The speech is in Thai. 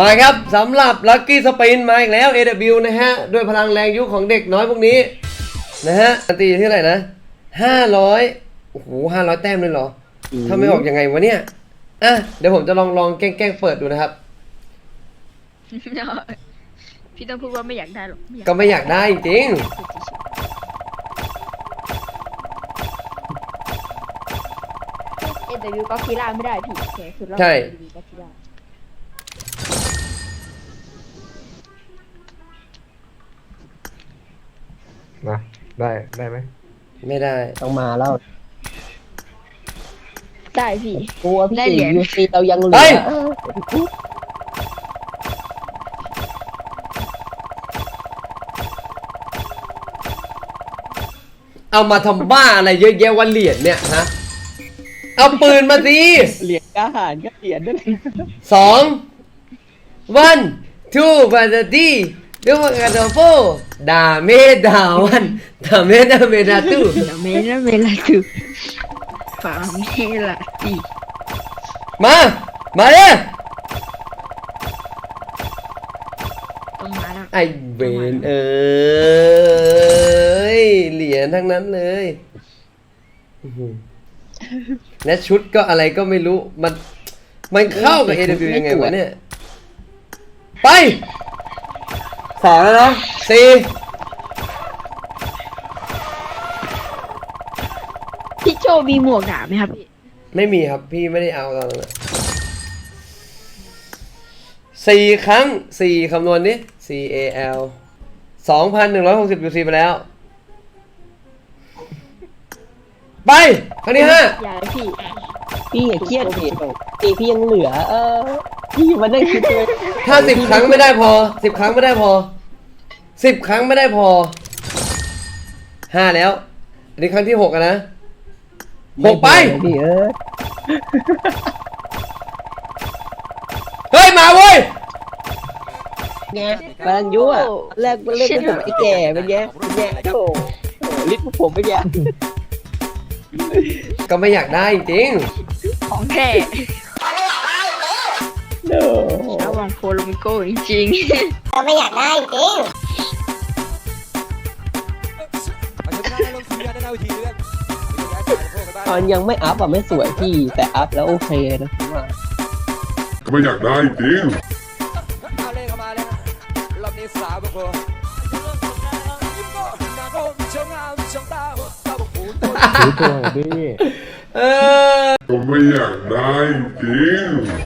มาครับสำหรับลั c กี้สปินมาอีกแล้ว AW นะฮะ ด้วยพลังแรงยุคของเด็กน้อยพวกนี้ นะฮะอันตีที่เท่าไหร่นะ500โอ้โห500แต้มเลยเหรอถ้าไม่ออกยังไงวะเนี่ยอะเดี๋ยวผมจะลองลองแกล้งๆเปิดดูนะครับ พี่ต้องพูดว่าไม่อยากได้หรอกก็ไม่อยากได้จริงเอ็นวิวก็คีร่าไม่ได้พี่แขสุดแล้วใช่ AW ก็คีร่ามาได้ได้ไหมไม่ได้ ต้องมาแล้วได้พี่กลัวพี่ได้เหรียญ ยูซีเรายังเหลืเฮ้อยเอามาทำบ้าอะไรเยอะแยะวันเหรียญเนี่ยฮะเอาปืนมาสิเหรียญกล้าหารก็เหรียญด้วยสอง one two บาร์ดี ดูมากาโดโฟดาเมดาวันดาเมดาเมดาตูเดี๋ยวเมล่าเมล่าคือฟาเมล่าตีมา มาเลยต้องมาแล้วไอเวนเอ้ยเหรียญทั้งนั้นเลยอื้อหือและชุดก็อะไรก็ไม่รู้ มัน มันเข้ากับ AW ยังไงวะเนี่ย ไป สองแล้วนะสี่พี่โจมีหมวกหนาไหมครับพี่ไม่มีครับพี่ไม่ได้เอาตอนนั้นอะสี่ครั้งสี่คำนวณนี้ C A L สองพันหนึ่งร้อยหกสิบ UC ไปแล้ว ไป ครั้งที่ห้า อย่าเลยพี่ พี่อย่าเครียดดิตีพี่ยังเหลือ เออ พี่มานั่งคิดเลยถ้าสิบครั้งไม่ได้พอสิบครั้งไม่ได้พอสิบครั้งไม่ได้พอห้าแล้วอันนี้ครั้งที่หกอะนะหกไปพี่เออเฮ้ยมาเว้ยไงบางยุอะแรกมันเล่นเป็นผมไอ้แก่เป็นไงเป็นไงโอ้โหลิ้นพวกผมเป็นไงก็ไม่อยากได้จริงของแท้โอ้ ชาววังโฟโลมิโก้จริงตอนยังไม่อัพอะไม่สวยพี่แต่อัพแล้วโอเคนะผมว่าก็ไม่อยากได้จริงเอาเล่นเข้ามาเลยนะรอบนี้สาวบางคนถือตัวหน่อยดิเออ ก็ไม่อยากได้จริง